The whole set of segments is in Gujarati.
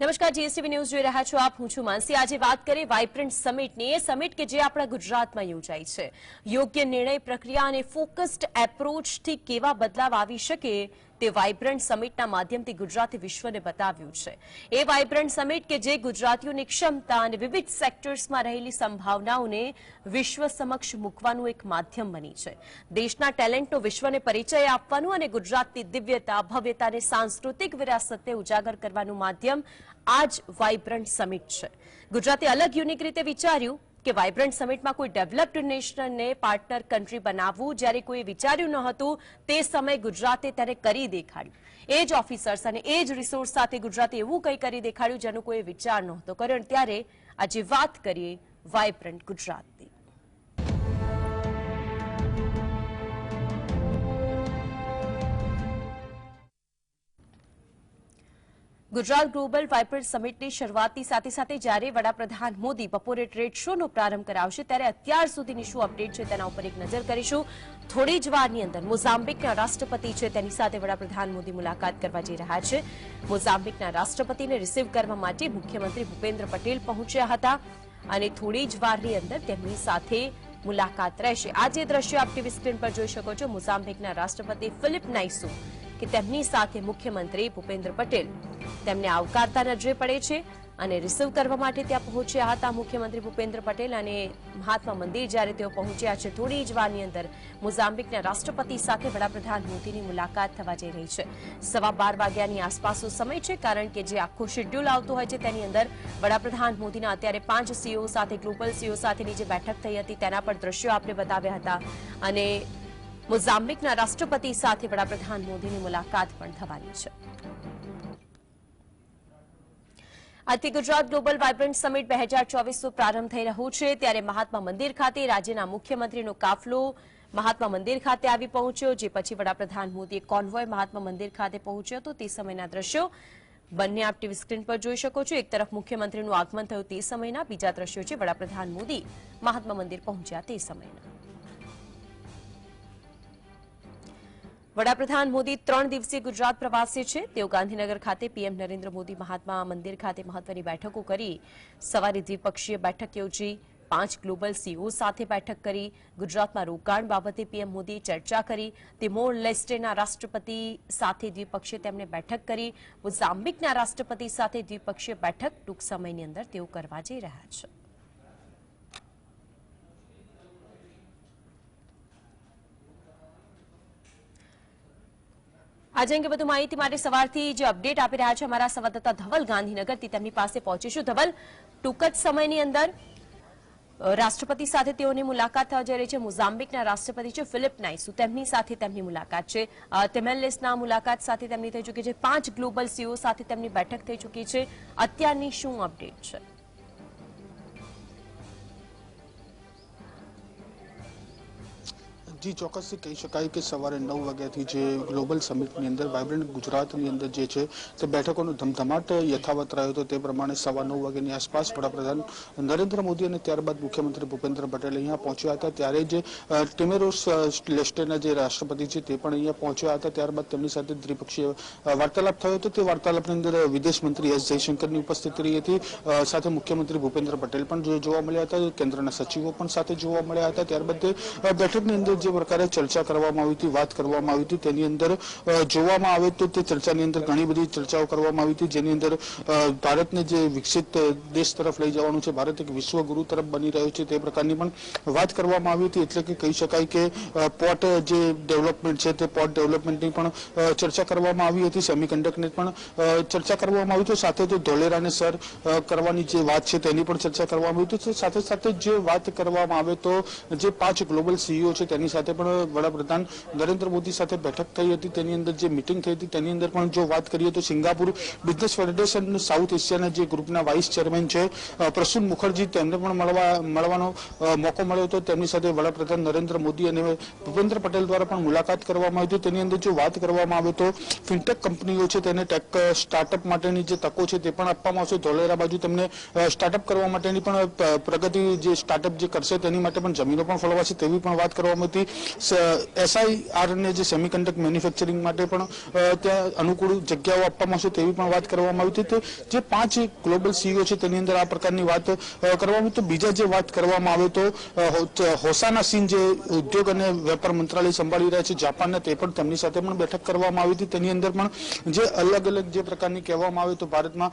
નમસ્કાર, જીએસટીવી ન્યૂઝ જોઈ રહ્યા છો આપ. હું છું માનસી. આજે વાત કરીએ વાઇબ્રન્ટ સમિટની. એ સમિટ કે જે આપણા ગુજરાતમાં યોજાઈ છે. યોગ્ય નિર્ણય પ્રક્રિયા અને ફોકસ્ડ એપ્રોચથી કેવા બદલાવ આવી શકે તે વાઇબ્રન્ટ સમિટના માધ્યમથી ગુજરાતે વિશ્વને બતાવ્યું છે. એ વાઇબ્રન્ટ સમિટ કે જે ગુજરાતીઓની ક્ષમતા અને વિવિધ સેક્ટર્સમાં રહેલી સંભાવનાઓને વિશ્વ સમક્ષ મૂકવાનું એક માધ્યમ બની છે. દેશના ટેલેન્ટનો વિશ્વને પરિચય આપવાનું અને ગુજરાતની દિવ્યતા, ભવ્યતા અને સાંસ્કૃતિક વિરાસતને ઉજાગર કરવાનું માધ્યમ આ જ વાઇબ્રન્ટ સમિટ છે. ગુજરાતે અલગ યુનિક રીતે વિચાર્યું કે વાઇબ્રન્ટ સમિટમાં કોઈ ડેવલપ્ડ નેશનને પાર્ટનર કન્ટ્રી બનાવવું જ્યારે કોઈ વિચાર્યું ન હતું, તે સમયે ગુજરાતે તેને કરી દેખાડ્યું. એ જ ઓફિસર્સ અને એ જ રિસોર્સ સાથે ગુજરાતે એવું કંઈ કરી દેખાડ્યું જેનો કોઈ વિચાર નહોતો કર્યો ત્યારે આજે વાત કરીએ વાઇબ્રન્ટ ગુજરાતની. ગુજરાત ગ્લોબલ વાઇબ્રન્ટ સમિટની શરૂઆતની સાથે સાથે જ્યારે વડાપ્રધાન મોદી બપોરે ટ્રેડ શોનો પ્રારંભ કરાવશે, ત્યારે અત્યાર સુધીની શું અપડેટ છે તેના ઉપર એક નજર કરીશું. થોડી જ વારની અંદર મોઝામ્બિકના રાષ્ટ્રપતિ છે, તેની સાથે વડાપ્રધાન મોદી મુલાકાત કરવા જઈ રહ્યા છે. મોઝામ્બિકના રાષ્ટ્રપતિને રિસીવ કરવા માટે મુખ્યમંત્રી ભૂપેન્દ્ર પટેલ પહોંચ્યા હતા અને થોડી જ વારની અંદર તેમની સાથે મુલાકાત રહેશે. આ જે દ્રશ્યો આપ ટીવી સ્ક્રીન પર જોઈ શકો છો, મોઝામ્બિકના રાષ્ટ્રપતિ ફિલિપ નાઇસુ કે તેમની સાથે મુખ્યમંત્રી ભૂપેન્દ્ર પટેલ. તેમને આવકારતા નજરે પડે છે અને રિસીવ કરવા માટે ત્યાં પહોંચ્યા હતા મુખ્યમંત્રી ભૂપેન્દ્ર પટેલ અને મહાત્મા મંદિર જ્યારે તેઓ પહોંચ્યા છે, થોડી જ વારની અંદર મોઝામ્બિકના રાષ્ટ્રપતિ સાથે વડાપ્રધાન મોદીની મુલાકાત થવા જઈ રહી છે. સવા બાર વાગ્યાની આસપાસનો સમય છે કારણ કે જે આખો શેડ્યુલ આવતો હોય છે તેની અંદર વડાપ્રધાન મોદીના અત્યારે પાંચ સીઓ સાથે, ગ્લોબલ સીઓ સાથેની જે બેઠક થઈ હતી તેના પર દ્રશ્યો આપણે બતાવ્યા હતા અને મોઝામ્બિકના રાષ્ટ્રપતિ સાથે વડાપ્રધાન મોદીની મુલાકાત પણ થવાની છે. આજથી ગુજરાત ગ્લોબલ વાયબ્રન્ટ સમિટ બે હજાર ચોવીસનો પ્રારંભ થઈ રહ્યો છે. ત્યારે મહાત્મા મંદિર ખાતે રાજ્યના મુખ્યમંત્રીનો કાફલો મહાત્મા મંદિર ખાતે આવી પહોંચ્યો, જે પછી વડાપ્રધાન મોદીએ કોન્વોય મહાત્મા મંદિર ખાતે પહોંચ્યો. હતો તે સમયના દ્રશ્યો બંને આપ ટીવી સ્ક્રીન પર જોઈ શકો છો. એક તરફ મુખ્યમંત્રીનું આગમન થયું તે સમયના, બીજા દ્રશ્યો છે વડાપ્રધાન મોદી મહાત્મા મંદિર પહોંચ્યા તે સમયના. વડાપ્રધાન મોદી ત્રણ દિવસીય ગુજરાત પ્રવાસે છે. તેઓ ગાંધીનગર ખાતે પીએમ નરેન્દ્ર મોદી મહાત્મા મંદિર ખાતે મહત્વની બેઠકો કરી, સવારે દ્વિપક્ષીય બેઠક યોજી, પાંચ ગ્લોબલ સીઓ સાથે બેઠક કરી, ગુજરાતમાં રોકાણ બાબતે પીએમ મોદીએ ચર્ચા કરી, તિમોર લેસ્ટેના રાષ્ટ્રપતિ સાથે દ્વિપક્ષીય તેમણે બેઠક કરી, મોઝામ્બિકના રાષ્ટ્રપતિ સાથે દ્વિપક્ષીય બેઠક ટૂંક સમયની અંદર તેઓ કરવા જઈ રહ્યા છે. આજે અંગે વધુ માહિતી માટે સવારથી જે અપડેટ આપી રહ્યા છે અમારા સંવાદદાતા ધવલ ગાંધીનગરથી તેમની પાસે પહોંચીશું. ધવલ, ટૂંક જ સમયની અંદર રાષ્ટ્રપતિ સાથે તેઓની મુલાકાત થવા જઈ રહી છે. મોઝામ્બિકના રાષ્ટ્રપતિ છે ફિલિપ નાઇસુ. તેમની સાથે તેમની મુલાકાત છે. તેમેલેસના મુલાકાત સાથે તેમની થઈ ચૂકી છે. પાંચ ગ્લોબલ સીઓ સાથે તેમની બેઠક થઈ ચૂકી છે. અત્યારની શું અપડેટ છે? જી ચોક્કસથી કહી શકાય કે સવારે નવ વાગ્યાથી જે ગ્લોબલ સમિટની અંદર વાઇબ્રન્ટ ગુજરાતની અંદર જે છે, તે બેઠકોનો ધમધમાટ યથાવત રહ્યો હતો. તે પ્રમાણે સવા નવ વાગ્યાની આસપાસ વડાપ્રધાન નરેન્દ્ર મોદી અને ત્યારબાદ મુખ્યમંત્રી ભૂપેન્દ્ર પટેલ અહીંયા પહોંચ્યા હતા. ત્યારે જે ટિમેરોસ લેસ્ટેના જે રાષ્ટ્રપતિ છે, તે પણ અહીંયા પહોંચ્યા હતા. ત્યારબાદ તેમની સાથે દ્વિપક્ષીય વાર્તાલાપ થયો હતો. તે વાર્તાલાપની અંદર વિદેશ મંત્રી એસ જયશંકરની ઉપસ્થિતિ રહી હતી. સાથે મુખ્યમંત્રી ભૂપેન્દ્ર પટેલ પણ જોવા મળ્યા હતા. કેન્દ્રના સચિવો પણ સાથે જોવા મળ્યા હતા. ત્યારબાદ બેઠકની અંદર જે પ્રકારે ચર્ચા કરવામાં આવી હતી, વાત કરવામાં આવી હતી. તેની અંદર જોવામાં આવે તો તે ચર્ચાની અંદર ઘણી બધી ચર્ચાઓ કરવામાં આવી હતી. જેની અંદર ભારતને જે વિકસિત દેશ તરફ લઈ જવાનું છે, ભારત એક વિશ્વગુરુ તરફ બની રહ્યો છે, તે પ્રકારની પણ વાત કરવામાં આવી હતી. એટલે કે કહી શકાય કે પોર્ટ જે ડેવલપમેન્ટ છે, તે પોર્ટ ડેવલપમેન્ટની પણ ચર્ચા કરવામાં આવી હતી. સેમિકન્ડક્ટરની પણ ચર્ચા કરવામાં આવી હતી. સાથે તો ધોલેરાને સર કરવાની જે વાત છે, તેની પણ ચર્ચા કરવામાં આવી હતી. સાથે સાથે જે વાત કરવામાં આવે તો જે પાંચ ગ્લોબલ સીઈઓ છે, તેની સાથે પણ વડાપ્રધાન નરેન્દ્ર મોદી સાથે બેઠક થઈ હતી. તેની અંદર જે મિટિંગ થઈ હતી, તેની અંદર પણ જો વાત કરીએ તો સિંગાપુર બિઝનેસ ફેડરેશન સાઉથ એશિયાના જે ગ્રુપના વાઇસ ચેરમેન છે પ્રસુન મુખર્જી, તેમને પણ મળવા, મળવાનો મોકો મળ્યો હતો. તેમની સાથે વડાપ્રધાન નરેન્દ્ર મોદી અને ભૂપેન્દ્ર પટેલ દ્વારા પણ મુલાકાત કરવામાં આવી હતી. તેની અંદર જો વાત કરવામાં આવે તો ફિનટેક કંપનીઓ છે, તેને ટેક સ્ટાર્ટઅપ માટેની જે તકો છે, તે પણ આપવામાં આવશે. ધોલેરા બાજુ તેમને સ્ટાર્ટઅપ કરવા માટેની પણ પ્રગતિ જે સ્ટાર્ટઅપ જે કરશે, તેની માટે પણ જમીનો પણ ફળવાશે તેવી પણ વાત કરવામાં હતી. પછી એસઆઈઆર ને જે સેમિકન્ડક્ટ મેન્યુફેક્ચરિંગ માટે પણ ત્યાં અનુકૂળ જગ્યાઓ આપવામાં આવશે તેવી પણ વાત કરવામાં આવી હતી. જે પાંચ ગ્લોબલ સીઈઓ છે તેની અંદર આ પ્રકારની વાત કરવામાં તો બીજા જે વાત કરવામાં આવે તો હોસાના સિંહ જે ઉદ્યોગ અને વેપાર મંત્રાલય સંભાળી રહ્યા છે જાપાનના, તે પણ તેમની સાથે પણ બેઠક કરવામાં આવી હતી. તેની અંદર પણ જે અલગ અલગ જે પ્રકારની કહેવામાં આવે તો ભારતમાં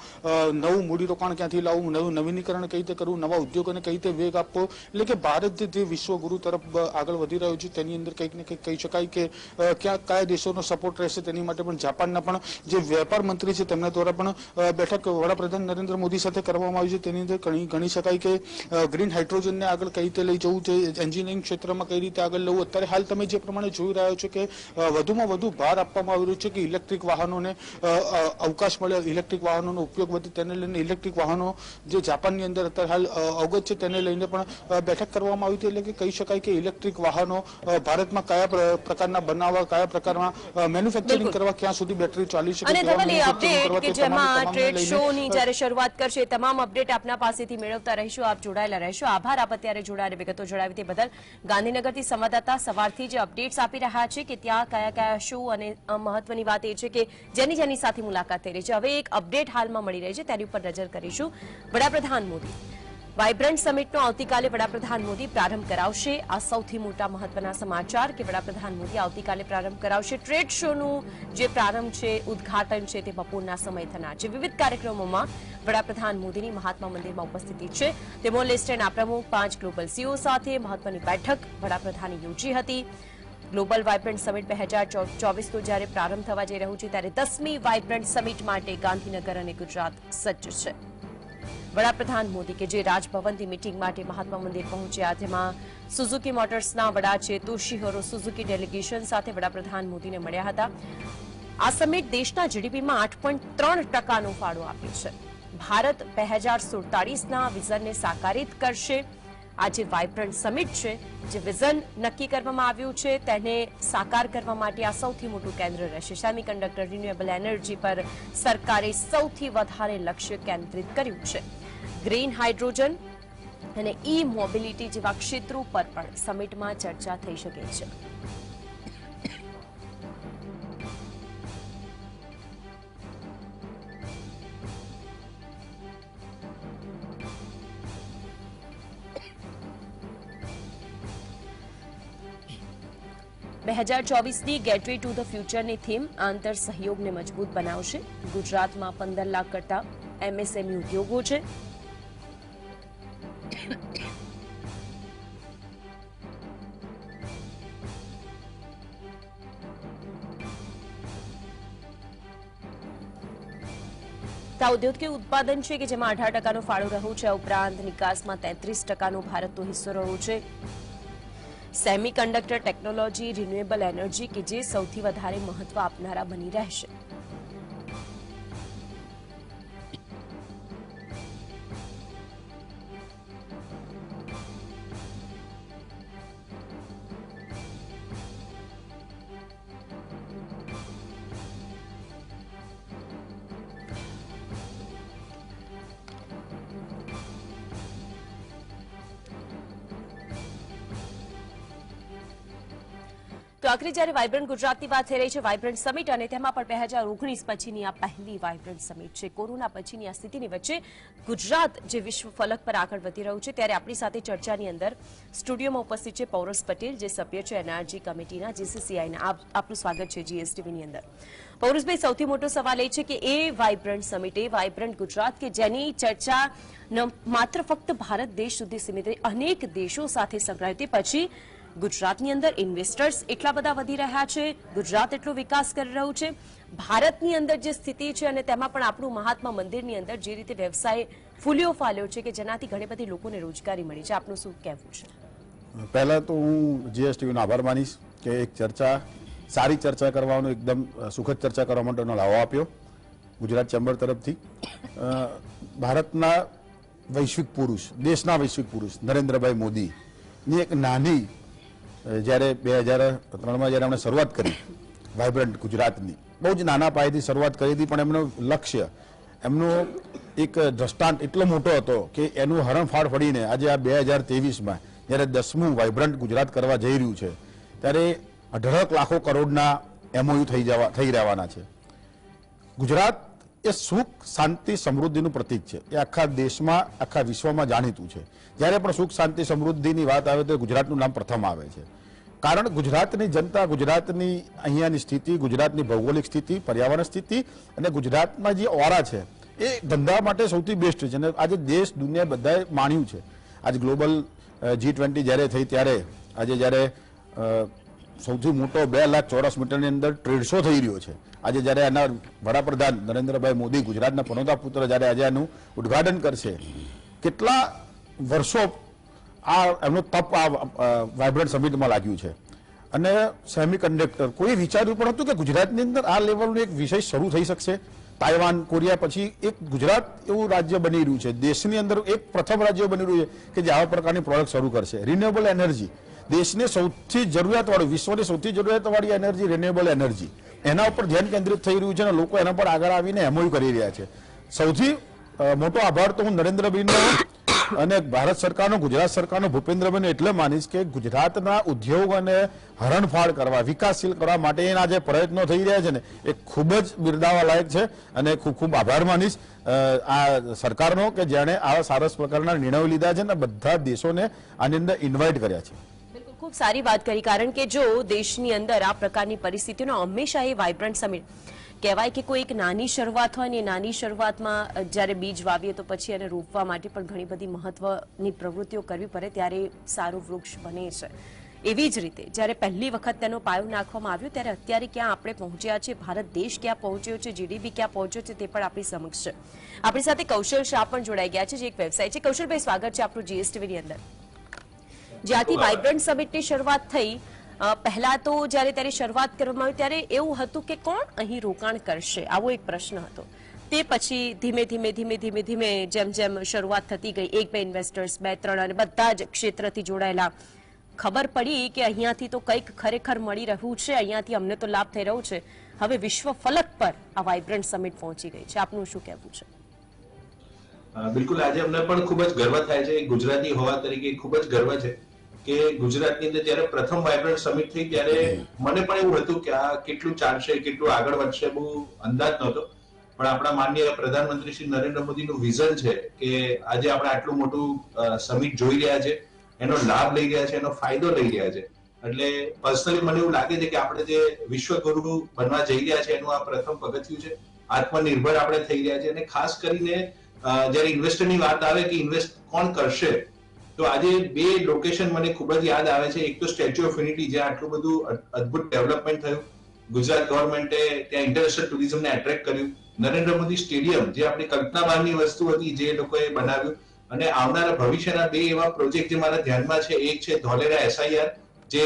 નવું મૂડીરોકાણ ક્યાંથી લાવવું, નવું નવીનીકરણ કઈ રીતે કરવું, નવા ઉદ્યોગોને કઈ રીતે વેગ આપવો? એટલે કે ભારત જે વિશ્વગુરુ તરફ આગળ વધી રહ્યો છે તેની અંદર કંઈક ને કંઈક કહી શકાય કે ક્યાં, કયા દેશોનો સપોર્ટ રહેશે તેની માટે પણ જાપાનના પણ જે વેપાર મંત્રી છે તેમના દ્વારા પણ બેઠક વડાપ્રધાન નરેન્દ્ર મોદી સાથે કરવામાં આવી છે. તેની અંદર ગણી ગણી શકાય કે ગ્રીન હાઇડ્રોજનને આગળ કઈ રીતે લઈ જવું છે એન્જિનિયરિંગ ક્ષેત્રમાં કઈ રીતે આગળ લેવું. અત્યારે હાલ તમે જે પ્રમાણે જોઈ રહ્યા છો કે વધુમાં વધુ ભાર આપવામાં આવી રહ્યો છે કે ઇલેક્ટ્રિક વાહનોને અવકાશ મળે, ઇલેક્ટ્રિક વાહનોનો ઉપયોગ વધે. તેને લઈને ઇલેક્ટ્રિક વાહનો જે જાપાનની અંદર અત્યારે હાલ અવગત છે, તેને લઈને પણ બેઠક કરવામાં આવી હતી. એટલે કે કહી શકાય કે ઇલેક્ટ્રિક વાહનો ભારતમાં કયા પ્રકારના બનાવવા કયા પ્રકારના મેન્યુફેક્ચરિંગ કરવા ક્યાં સુધી બેટરી ચાલી શકે અને ધવલ એ અપડેટ કે જેમાં ટ્રેડ શો ની જ્યારે શરૂઆત કરશે તમામ અપડેટ આપના પાસેથી મેળવતા રહીશું આપ જોડાયેલા રહેશો. આભાર આપ અત્યારે જોડાઈને વિગતો જણાવી તે બદલ. ગાંધીનગરથી સંવાદદાતા સવારથી જે અપડેટ્સ આપી રહ્યા છે કે ત્યાં કયા કયા શો અને મહત્વની વાત એ છે કે જેની જેની સાથે મુલાકાત થઈ રહી છે. હવે એક અપડેટ હાલમાં મળી રહી છે તેની ઉપર નજર કરીશું. વડાપ્રધાન મોદી. વાઇબ્રન્ટ સમિટનો આવતીકાલે વડાપ્રધાન મોદી પ્રારંભ કરાવશે. આ સૌથી મોટા મહત્વના સમાચાર કે વડાપ્રધાન મોદી આવતીકાલે પ્રારંભ કરાવશે ટ્રેડ શોનું જે પ્રારંભ છે, ઉદ્ઘાટન છે તે બપોરના સમય થનાર છે. વિવિધ કાર્યક્રમોમાં વડાપ્રધાન મોદીની મહાત્મા મંદિરમાં ઉપસ્થિતિ છે. તેમાં લેસ્ટેના પ્રમુખ પાંચ ગ્લોબલ સીઓ સાથે મહત્વની બેઠક વડાપ્રધાને યોજી હતી. ગ્લોબલ વાઇબ્રન્ટ સમિટ બે હજાર ચોવીસનો જ્યારે પ્રારંભ થવા જઈ રહ્યું છે, ત્યારે દસમી વાઇબ્રન્ટ સમિટ માટે ગાંધીનગર અને ગુજરાત સજ્જ છે. વડાપ્રધાન મોદી કે જે રાજભવનથી મીટિંગ માટે મહાત્મા મંદિર પહોંચ્યા. તેમાં સુઝુકી મોટર્સના વડા છે તોશીહરો સુઝુકી ડેલિગેશન સાથે વડાપ્રધાન મોદીને મળ્યા હતા. આ સમિટ દેશના જીડીપીમાં આઠ પોઈન્ટ ત્રણ ટકાનો ફાળો આપ્યો છે. ભારત બે હજાર સુડતાલીસના વિઝનને સાકારિત કરશે. આજે વાયબ્રન્ટ સમિટ છે, જે વિઝન નક્કી કરવામાં આવ્યું છે, તેને સાકાર કરવા માટે આ સૌથી મોટું કેન્દ્ર રહેશે. સેમિકન્ડક્ટર રિન્યુએબલ એનર્જી પર સરકારે સૌથી વધારે લક્ષ્ય કેન્દ્રિત કર્યું છે. ગ્રીન હાઇડ્રોજન અને ઈ મોબિલિટી જેવા ક્ષેત્રો પર પણ સમિટમાં ચર્ચા થઈ શકે છે. બે હજાર ચોવીસની ગેટવે ટુ ધ ફ્યુચરની થીમ આંતર સહયોગને મજબૂત બનાવશે. ગુજરાતમાં પંદર લાખ કરતા એમએસએમઈ ઉદ્યોગો છે. તો આ ઔદ્યોગિક ઉત્પાદન છે કે જેમાં અઢાર ટકાનો ફાળો રહ્યો છે ઉપરાંત નિકાસમાં તેત્રીસ ટકાનો ભારતનો હિસ્સો રહ્યો છે. સેમી ટેકનોલોજી, રિન્યુએબલ એનર્જી કે જે સૌથી વધારે મહત્વ આપનારા બની રહેશે. આખરે જ્યારે વાઇબ્રન્ટ ગુજરાતની વાત થઈ રહી છે વાઇબ્રન્ટ સમિટ અને તેમાં પણ બે હજાર ઓગણીસ પછીની આ પહેલી વાઇબ્રન્ટ સમિટ છે. કોરોના પછીની આ સ્થિતિની વચ્ચે ગુજરાત જે વિશ્વ ફલક પર આગળ વધી રહ્યું છે, ત્યારે આપણી સાથે ચર્ચાની અંદર સ્ટુડિયોમાં ઉપસ્થિત છે પૌરસ પટેલ, જે સભ્ય છે એનઆરજી કમિટીના જીસીસીઆઈના આપ, આપનું સ્વાગત છે જીએસટીવીની અંદર. પૌરસભાઈ, સૌથી મોટો સવાલ એ છે કે એ વાઇબ્રન્ટ સમિટ, એ ગુજરાત કે જેની ચર્ચા માત્ર ફક્ત ભારત દેશ સુધી સીમિત અનેક દેશો સાથે સંકળાય તે પછી ગુજરાતની અંદર ઇન્વેસ્ટર્સ એટલા બધા વધી રહ્યા છે, ગુજરાત એટલો વિકાસ કરી રહ્યું છે. ભારતની અંદર જે સ્થિતિ છે અને તેમાં પણ આપણું મહાત્મા મંદિરની અંદર જે રીતે વ્યવસાય ફૂલ્યો ફાલ્યો છે કે જેનાથી ઘણી બધી લોકોને રોજગારી મળી છે. આપનું શું કહેવું છે? પહેલાં તો હું જીએસટીનો આભાર માનીશ કે એક ચર્ચા, સારી ચર્ચા કરવાનો, એકદમ સુખદ ચર્ચા કરવા માટેનો લાવો આપ્યો ગુજરાત ચેમ્બર તરફથી. ભારતના વૈશ્વિક પુરુષ, દેશના વૈશ્વિક પુરુષ નરેન્દ્રભાઈ મોદીની એક નાની જ્યારે બે હજાર ત્રણમાં જ્યારે એમણે શરૂઆત કરી વાઇબ્રન્ટ ગુજરાતની, બહુ જ નાના પાયેથી શરૂઆત કરી હતી પણ એમનું લક્ષ્ય, એમનો એક દ્રષ્ટાંત એટલો મોટો હતો કે એનું હરણફાળ ફળીને આજે આ બે હજાર ત્રેવીસમાં જ્યારે દસમું વાઇબ્રન્ટ ગુજરાત કરવા જઈ રહ્યું છે, ત્યારે અઢળક લાખો કરોડના એમઓયુ થઈ જવા, થઈ રહેવાના છે. ગુજરાત એ સુખ, શાંતિ, સમૃદ્ધિનું પ્રતીક છે. એ આખા દેશમાં, આખા વિશ્વમાં જાણીતું છે. જ્યારે પણ સુખ, શાંતિ, સમૃદ્ધિની વાત આવે તો ગુજરાતનું નામ પ્રથમ આવે છે. કારણ ગુજરાતની જનતા, ગુજરાતની અહીંયાની સ્થિતિ, ગુજરાતની ભૌગોલિક સ્થિતિ, પર્યાવરણ સ્થિતિ અને ગુજરાતમાં જે ઓરા છે, એ ધંધા માટે સૌથી બેસ્ટ છે. અને આજે દેશ, દુનિયા બધાએ માણ્યું છે. આજે ગ્લોબલ જી ટ્વેન્ટી જ્યારે થઈ ત્યારે, આજે જ્યારે સૌથી મોટો બે લાખ ચોરસ મીટરની અંદર ટ્રેડ શો થઈ રહ્યો છે. આજે જ્યારે એના વડાપ્રધાન નરેન્દ્રભાઈ મોદી ગુજરાતના પનોતા પુત્ર જ્યારે આજે એનું ઉદ્ઘાટન કરશે, કેટલા વર્ષો આ એમનું તપ આ વાઇબ્રન્ટ સમિટમાં લાગ્યું છે. અને સેમી કન્ડક્ટર કોઈ વિચાર્યું પણ હતું કે ગુજરાતની અંદર આ લેવલનો એક વિષય શરૂ થઈ શકશે? તાઇવાન, કોરિયા પછી એક ગુજરાત એવું રાજ્ય બની રહ્યું છે. દેશની અંદર એક પ્રથમ રાજ્ય બની રહ્યું છે કે જે આવા પ્રકારની પ્રોડક્ટ શરૂ કરશે. રિન્યુએબલ એનર્જી દેશને સૌથી જરૂરિયાતવાળું, વિશ્વની સૌથી જરૂરિયાતવાળી એનર્જી રિન્યુએબલ એનર્જી એના ઉપર ધ્યાન કેન્દ્રિત થઈ રહ્યું છે અને લોકો એના પર આગળ આવીને એમઓયુ કરી રહ્યા છે. સૌથી મોટો આભાર તો હું નરેન્દ્રભાઈનો અને ભારત સરકારનો, ગુજરાત સરકારનો ભૂપેન્દ્રભાઈને એટલે માનીશ કે ગુજરાતના ઉદ્યોગ અને હરણફાળ કરવા, વિકાસશીલ કરવા માટેના જે પ્રયત્નો થઈ રહ્યા છે ને, એ ખૂબ જ બિરદાવા લાયક છે અને ખૂબ ખૂબ આભાર માનીશ. આ સરકારનો કે જેણે આવા સારસ પ્રકારના નિર્ણયો લીધા છે અને બધા દેશોને આની અંદર ઇન્વાઇટ કર્યા છે. ખૂબ સારી વાત કરી, કારણ કે જો દેશની અંદર આ પ્રકારની પરિસ્થિતિનો હંમેશા એ વાઇબ્રન્ટ સમિટ કહેવાય કે કોઈ એક નાની શરૂઆત હોય ને એ નાની શરૂઆતમાં જ્યારે બીજ વાવીએ તો પછી એને રોપવા માટે પણ ઘણી બધી મહત્વની પ્રવૃત્તિઓ કરવી પડે, ત્યારે સારું વૃક્ષ બને છે. એવી જ રીતે, જ્યારે પહેલી વખત તેનો પાયો નાખવામાં આવ્યો, ત્યારે અત્યારે ક્યાં આપણે પહોંચ્યા છે ભારત દેશ ક્યાં પહોંચ્યો છે જીડીપી ક્યાં પહોંચ્યો છે, તે પણ આપણી સમક્ષ છે. આપણી સાથે કૌશલ શાહ પણ જોડાઈ ગયા છે, જે એક વેબસાઇટ છે. કૌશલભાઈ, સ્વાગત છે આપણું જીએસટીવીની અંદર. જ્યાંથી વાઇબ્રન્ટ સમિટની શરૂઆત થઈ પહેલા તો જ્યારે ત્યારે શરૂઆત કરવામાં આવી ત્યારે એવું હતું કે કોણ અહીં રોકાણ કરશે? આવો એક પ્રશ્ન હતો. તે પછી ધીમે ધીમે ધીમે ધીમે ધીમે જેમ જેમ શરૂઆત થતી ગઈ એક બે ઇન્વેસ્ટર્સ બે ત્રણ અને બધા જ ક્ષેત્રથી જોડાયેલા. ખબર પડી કે અહીંયાથી તો કંઈક ખરેખર મળી રહ્યું છે અહીંયાથી અમને તો લાભ થઈ રહ્યો છે. હવે વિશ્વ ફલક પર આ વાઇબ્રન્ટ સમિટ પહોંચી ગઈ છે. આપનું શું કહેવું છે? બિલકુલ. આજે અમને પણ ખૂબ જ ગર્વ થાય છે. ગુજરાતી હોવા તરીકે ખૂબ જ ગર્વ છે. કે ગુજરાતની અંદર જ્યારે પ્રથમ વાઇબ્રન્ટ સમિટ થઈ ત્યારે મને પણ એવું હતું કે આ કેટલું ચાલશે કેટલું આગળ વધશે બહુ અંદાજ નહોતો. પણ આપણા માનનીય પ્રધાનમંત્રી શ્રી નરેન્દ્ર મોદીનું વિઝન છે કે આજે આપણે આટલું મોટું સમિટ જોઈ રહ્યા છે એનો લાભ લઈ રહ્યા છે એનો ફાયદો લઈ રહ્યા છે. એટલે પર્સનલી મને એવું લાગે છે કે આપણે જે વિશ્વગુરુ બનવા જઈ રહ્યા છે એનું આ પ્રથમ પગથિયું છે. આત્મનિર્ભર આપણે થઈ રહ્યા છે. અને ખાસ કરીને જ્યારે ઇન્વેસ્ટરની વાત આવે કે ઇન્વેસ્ટ કોણ કરશે તો આજે બે લોકેશન મને ખૂબ જ યાદ આવે છે. એક તો સ્ટેચ્યુ ઓફ યુનિટી જ્યાં આટલું બધું અદભુત ડેવલપમેન્ટ થયું. ગુજરાત ગવર્મેન્ટે ત્યાં ઇન્ટરનેશનલ ટુરિઝમને એટ્રેક્ટ કર્યું. નરેન્દ્ર મોદી સ્ટેડિયમ જે આપણી કલ્પના બહારની વસ્તુ હતી જે લોકોએ બનાવ્યું. અને આવનારા ભવિષ્યના બે એવા પ્રોજેક્ટ જે મારા ધ્યાનમાં છે, એક છે ધોલેરા એસઆઈઆર જે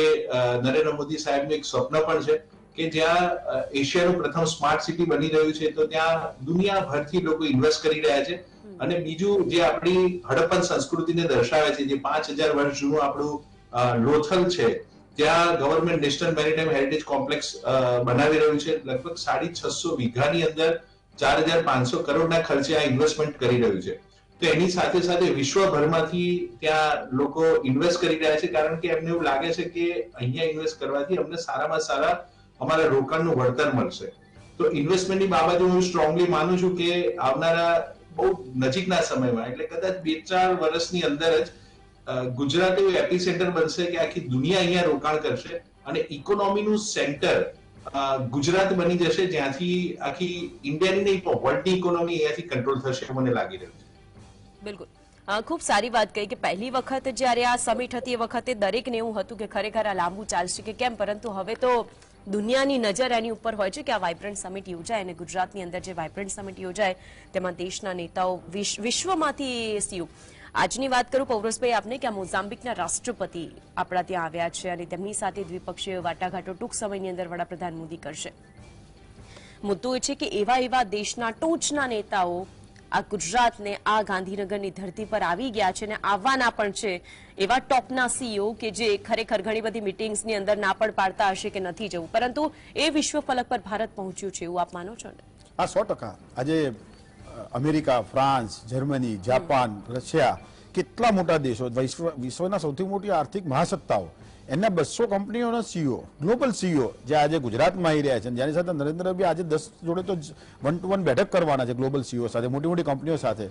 નરેન્દ્ર મોદી સાહેબનું એક સ્વપ્ન પણ છે કે જ્યાં એશિયાનું પ્રથમ સ્માર્ટ સિટી બની રહ્યું છે, તો ત્યાં દુનિયાભરથી લોકો ઇન્વેસ્ટ કરી રહ્યા છે. અને બીજું જે આપણી હડપ્પન સંસ્કૃતિને દર્શાવે છે, જે પાંચ હજાર વર્ષ જૂનું આપણું લોથલ છે, ત્યાં government national maritime heritage complex બનાવી રહ્યું છે. લગભગ સાડી છસો વીઘાની અંદર ચાર હજાર પાંચસો કરોડના ખર્ચે આ ઇન્વેસ્ટમેન્ટ કરી રહ્યું છે. તો એની સાથે સાથે વિશ્વભરમાંથી ત્યાં લોકો ઇન્વેસ્ટ કરી રહ્યા છે, કારણ કે એમને એવું લાગે છે કે અહીંયા ઇન્વેસ્ટ કરવાથી અમને સારામાં સારા અમારા રોકાણનું વળતર મળશે. તો ઇન્વેસ્ટમેન્ટની બાબતે હું સ્ટ્રોંગલી માનું છું કે આવનારા બહુ નજીકના સમયમાં, એટલે કદાચ બે ચાર વર્ષની અંદર જ ગુજરાત એવું એપી સેન્ટર બનશે કે આખી દુનિયા અહીંયા રોકાણ કરશે અને ઇકોનોમીનું સેન્ટર ગુજરાત બની જશે જ્યાંથી આખી ઇન્ડિયાની નહીં, પણ વર્લ્ડની ઇકોનોમી અહીંયાથી કંટ્રોલ થશે મને લાગી રહ્યું છે. બિલકુલ. ખૂબ સારી વાત કહી કે પહેલી વખત જ્યારે આ સમિટ હતી એ વખતે દરેકને એવું હતું કે ખરેખર આ લાંબુ ચાલશે કે કેમ? પરંતુ હવે તો દુનિયાની નજર એની ઉપર હોય છે કે આ વાઇબ્રન્ટ સમિટ યોજાય અને ગુજરાતની અંદર જે વાઇબ્રન્ટ સમિટ યોજાય, તેમાં દેશના નેતાઓ વિશ્વમાંથી સીઓ. આજની વાત કરું પૌરસભાઈ આપને કે આ મોઝામ્બિકના રાષ્ટ્રપતિ આપણા ત્યાં આવ્યા છે અને તેમની સાથે દ્વિપક્ષીય વાટાઘાટો ટૂંક સમયની અંદર વડાપ્રધાન મોદી કરશે. મુદ્દો એ છે કે એવા એવા દેશના ટોચના નેતાઓ આ ગુજરાતને આ ગાંધીનગરની ધરતી પર આવી ગયા છે અને આવવાના પણ છે એવા ટોપના સીઈઓ કે જે ખરેખર ઘણી બધી મિટિંગ્સની અંદર ના પણ પાડતા હશે કે નથી જવું. પરંતુ એ વિશ્વ ફલક પર ભારત પહોંચ્યું છે એવું આપ માનો છો ને? આ સો ટકા. આજે America, France, Germany, Japan, Russia કેટલા મોટા દેશો, વિશ્વ, વિશ્વના સૌથી મોટી આર્થિક મહાસત્તાઓ એના બસો કંપનીઓના સીઈઓ ગ્લોબલ સીઈઓ જે આજે ગુજરાતમાં આવી રહ્યા છે. જેની સાથે નરેન્દ્રભાઈ આજે દસ જોડે તો વન ટુ વન બેઠક કરવાના છે ગ્લોબલ સીઈઓ સાથે મોટી મોટી કંપનીઓ સાથે.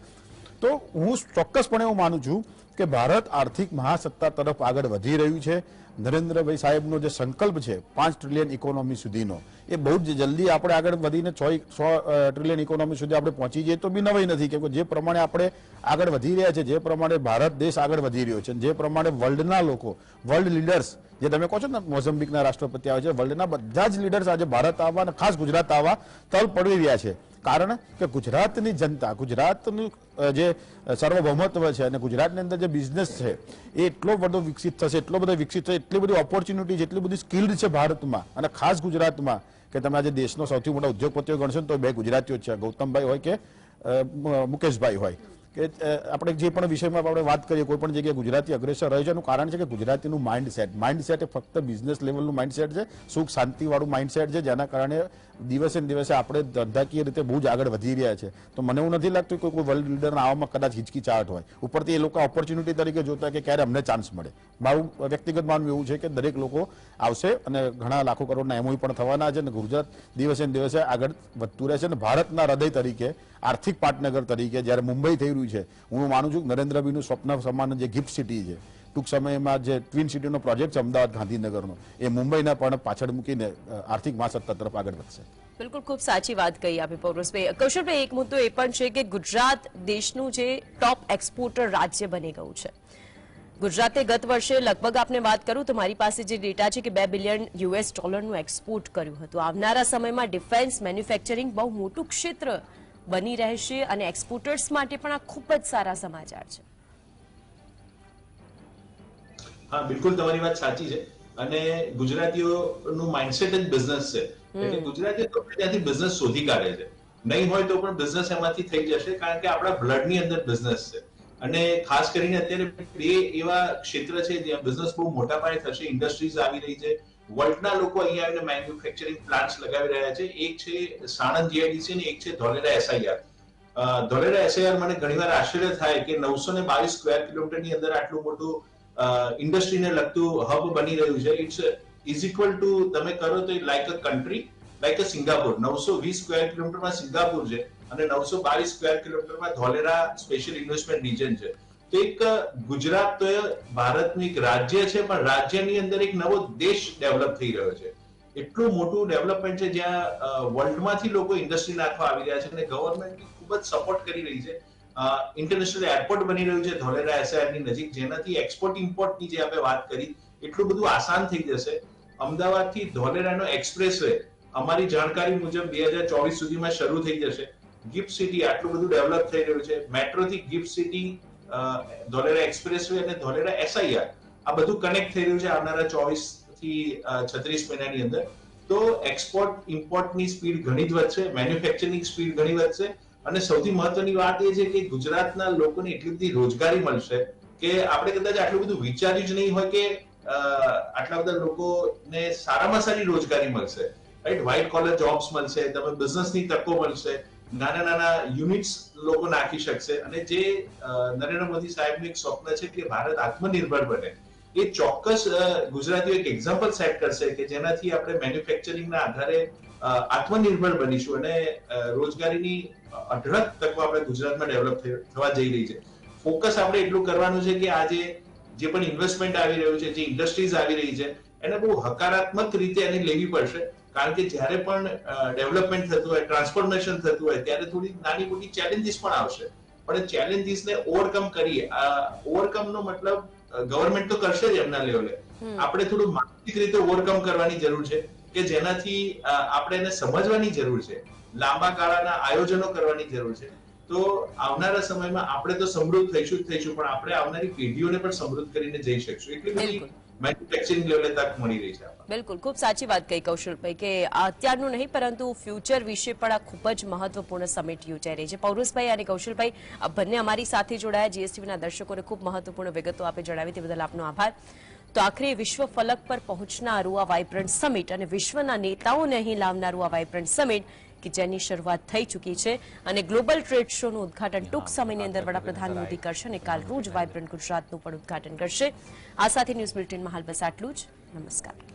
તો હું ચોક્કસપણે એવું માનું છું કે ભારત આર્થિક મહાસત્તા તરફ આગળ વધી રહ્યું છે. નરેન્દ્રભાઈ સાહેબનો જે સંકલ્પ છે પાંચ ટ્રિલિયન ઇકોનોમી સુધીનો, એ બહુ જ જલ્દી આપણે આગળ વધીને છ સો ટ્રિલિયન ઇકોનોમી સુધી આપણે પહોંચી જઈએ તો બી નવાઈ નથી કેમ કે જે પ્રમાણે આપણે આગળ વધી રહ્યા છે, જે પ્રમાણે ભારત દેશ આગળ વધી રહ્યો છે, જે પ્રમાણે વર્લ્ડના લોકો વર્લ્ડ લીડર્સ જે તમે કહો છો ને મોઝમ્બિકના રાષ્ટ્રપતિ આવે છે વર્લ્ડના બધા જ લીડર્સ આજે ભારત આવવા અને ખાસ ગુજરાત આવવા તલ પડી રહ્યા છે. કારણ કે ગુજરાતની જનતા, ગુજરાતનું જે સર્વભૌમત્વ છે અને ગુજરાતની અંદર જે બિઝનેસ છે, એ એટલો બધો વિકસિત થશે, એટલો બધો વિકસિત થશે, એટલી બધી ઓપોર્ચ્યુનિટી એટલી બધી સ્કિલ્ડ છે ભારતમાં અને ખાસ ગુજરાતમાં કે તમે આજે દેશનો સૌથી મોટા ઉદ્યોગપતિઓ ગણશો તો બે ગુજરાતીઓ છે, ગૌતમભાઈ હોય કે મુકેશભાઈ હોય. કે આપણે જે પણ વિષયમાં આપણે વાત કરીએ, કોઈ પણ જગ્યાએ ગુજરાતી અગ્રેસર રહે છે, એનું કારણ છે કે ગુજરાતીનું માઇન્ડ સેટ માઇન્ડ સેટ એ ફક્ત બિઝનેસ લેવલનું માઇન્ડ સેટ છે, સુખ શાંતિવાળું માઇન્ડ સેટ છે, જેના કારણે દિવસે ને દિવસે આપણે ધંધાકીય રીતે બહુ જ આગળ વધી રહ્યા છે. તો મને એવું નથી લાગતું કે કોઈ વર્લ્ડ લીડરના આવવામાં કદાચ હિચકિચાહટ હોય. ઉપરથી એ લોકો ઓપોર્ચ્યુનિટી તરીકે જોતા કે ક્યારે અમને ચાન્સ મળે. મારું વ્યક્તિગત માનવું એવું છે કે દરેક લોકો આવશે અને ઘણા લાખો કરોડના એમઓઈ પણ થવાના છે અને ગુજરાત દિવસે ને દિવસે આગળ વધતું રહેશે અને ભારતના હૃદય તરીકે આર્થિક પાટનગર તરીકે જ્યારે મુંબઈ થઈ રહ્યું છે, હું માનું છું નરેન્દ્રભાઈનું સ્વપ્ન સમાન જે ગિફ્ટ સિટી છે, ટૂંક સમયમાં જે ટ્વિન સિટીનો પ્રોજેક્ટ છે, અમદાવાદ ગાંધીનગરનો, એ મુંબઈના પણ પાછળ મૂકીને આર્થિક મહાસત્તા તરફ આગળ વધશે. બિલકુલ, ખૂબ સાચી વાત કહી આપે પૌરસભાઈ કૌશલભાઈ, એક મુદ્દો એ પણ છે કે ગુજરાત દેશનું જે ટોપ એક્સપોર્ટર રાજ્ય બની ગયું છે. ગુજરાતે ગત વર્ષે લગભગ આપને વાત કરું તો મારી પાસે જે ડેટા છે કે બે બિલિયન યુએસ ડોલરનું એક્સપોર્ટ કર્યું હતું. આવનારા સમયમાં ડિફેન્સ મેન્યુફેક્ચરિંગ બહુ મોટું ક્ષેત્ર બની રહેશે અને એક્સપોર્ટર્સ માટે પણ આ ખૂબ જ સારા સમાચાર છે. હા બિલકુલ તમારી વાત સાચી છે. અને ગુજરાતીઓનું માઇન્ડસેટ જ બિઝનેસ છે. એટલે ગુજરાતીઓ તો ત્યાંથી બિઝનેસ શોધી કાઢે છે. નહીં હોય તો પણ બિઝનેસ એમાંથી થઈ જશે કારણ કે આપણા બ્લડની અંદર બિઝનેસ છે. અને ખાસ કરીને અત્યારે બે એવા ક્ષેત્ર છે જ્યાં બિઝનેસ બહુ મોટા પાયે થશે ઇન્ડસ્ટ્રીઝ આવી રહી છે. વર્લ્ડના લોકો અહીંયા આવીને મેન્યુફેક્ચરિંગ પ્લાન્ટ્સ લગાવી રહ્યા છે. એક છે સાણંદ જીઆઈડીસી ને એક છે ધોલેરા એસઆઈઆર ધોલેરા એસઆઈઆર મને ઘણીવાર આશ્ચર્ય થાય કે નવસો ને બાવીસ સ્ક્વેર કિલોમીટરની અંદર આટલું મોટું ઇન્ડસ્ટ્રીને લગતું હબ બની રહ્યું છે. ઇટ્સ ઇઝ ઇક્વલ ટુ તમે કરો તો like a country like a Singapore નવસો વીસ સ્ક્વેર કિલોમીટરમાં સિંગાપુર છે અને નવસો બાવીસ સ્ક્વેર કિલોમીટરમાં ધોલેરા સ્પેશિયલ ઇન્વેસ્ટમેન્ટ રિજન છે. એક ગુજરાત તો ભારતનું એક રાજ્ય છે, પણ રાજ્યની અંદર એક નવો દેશ ડેવલપ થઈ રહ્યો છે. એટલું મોટું ડેવલપમેન્ટ છે જ્યાં વર્લ્ડમાંથી લોકો ઇન્ડસ્ટ્રી નાખવા આવી રહ્યા છે અને ગવર્મેન્ટ ખૂબ જ સપોર્ટ કરી રહી છે. ઇન્ટરનેશનલ એરપોર્ટ બની રહ્યું છે, ધોલેરા એસઆઈઆરની નજીક, જેનાથી એક્સપોર્ટ ઇમ્પોર્ટની જે આપણે વાત કરી, એટલું બધું આસાન થઈ જશે. અમદાવાદથી ધોલેરાનો એક્સપ્રેસ વે અમારી જાણકારી મુજબ બે હજાર ચોવીસ સુધીમાં શરૂ થઈ જશે. ગિફ્ટ સિટી આટલું બધું ડેવલપ થઈ રહ્યું છે. મેટ્રોથી ગિફ્ટ સિટી ધોલેરા એક્સપ્રેસવે અને ધોલેરા એસઆઈઆર આ બધું કનેક્ટ થઈ રહ્યું છે આવનારા ચોવીસથી છત્રીસ મહિનાની અંદર. તો એક્સપોર્ટ ઇમ્પોર્ટની સ્પીડ ઘણી જ વધશે મેન્યુફેક્ચરિંગ સ્પીડ ઘણી વધશે. અને સૌથી મહત્વની વાત એ છે કે ગુજરાતના લોકોને એટલી બધી રોજગારી મળશે કે આપણે કદાચ આટલું બધું વિચાર્યું જ નહીં હોય કે આટલા બધા લોકોને સારામાં સારી રોજગારી મળશે. રાઈટ વ્હાઇટ કોલર જોબ્સ મળશે, તમે બિઝનેસની તકો મળશે. નાના નાના યુનિટ્સ લોકો નાખી શકશે. અને જે નરેન્દ્ર મોદી સાહેબનું એક સ્વપ્ન છે કે ભારત આત્મનિર્ભર બને. એ ચોક્કસ ગુજરાતીઓ એક એક્ઝામ્પલ સેટ કરશે કે જેનાથી આપણે મેન્યુફેક્ચરિંગના આધારે આત્મનિર્ભર બનીશું અને રોજગારીની અઢળક તકો આપણે ગુજરાતમાં ડેવલપ થવા જઈ રહી છે. ફોકસ આપણે એટલું કરવાનું છે કે આજે જે પણ ઇન્વેસ્ટમેન્ટ આવી રહ્યું છે, જે ઇન્ડસ્ટ્રીઝ આવી રહી છે, એને બહુ હકારાત્મક રીતે એને લેવી પડશે. કારણ કે જ્યારે પણ ડેવલપમેન્ટ થતું હોય ટ્રાન્સફોર્મેશન થતું હોય ત્યારે થોડી નાની મોટી ચેલેન્જીસ પણ આવશે. પણ ચેલેન્જીસને ઓવરકમ કરીએ. ઓવરકમ નો મતલબ ગવર્મેન્ટ તો કરશે જ એમના લેવલે. આપણે થોડું માનસિક રીતે ઓવરકમ કરવાની જરૂર છે કે જેનાથી આપણે એને સમજવાની જરૂર છે લાંબા ગાળાના આયોજનો કરવાની જરૂર છે. તો આવનારા સમયમાં આપણે તો સમૃદ્ધ થઈશું જ થઈશું પણ આપણે આવનારી પેઢીઓને પણ સમૃદ્ધ કરીને જઈ શકશું. એટલી બધી. મેન્યુફેક્ચરિંગ લેવલે તક મળી રહી છે બિલકુલ, ખૂબ સાચી વાત કહી કૌશલભાઈ કે અત્યારનું નહીં, પરંતુ ફ્યુચર વિશે પણ આ ખૂબ જ મહત્વપૂર્ણ સમિટ યોજાઈ રહી છે. પૌરુષભાઈ અને કૌશલભાઈ બંને અમારી સાથે જોડાયા. જીએસટીવીના દર્શકોને ખૂબ મહત્વપૂર્ણ વિગતો આપે જણાવી, તે બદલ આપનો આભાર. તો આખરે વિશ્વ ફલક પર પહોંચનારું આ વાઇબ્રન્ટ સમિટ અને વિશ્વના નેતાઓને અહીં લાવનારું આ વાઇબ્રન્ટ સમિટ કે જેની શરૂઆત થઈ ચૂકી છે અને ગ્લોબલ ટ્રેડ શોનું ઉદઘાટન ટૂંક સમયની અંદર વડાપ્રધાન મોદી કરશે અને કાલ રોજ વાઇબ્રન્ટ ગુજરાતનું પણ ઉદઘાટન કરશે. આ સાથે ન્યૂઝ બુલેટિનમાં હાલ બસ આટલું જ. નમસ્કાર.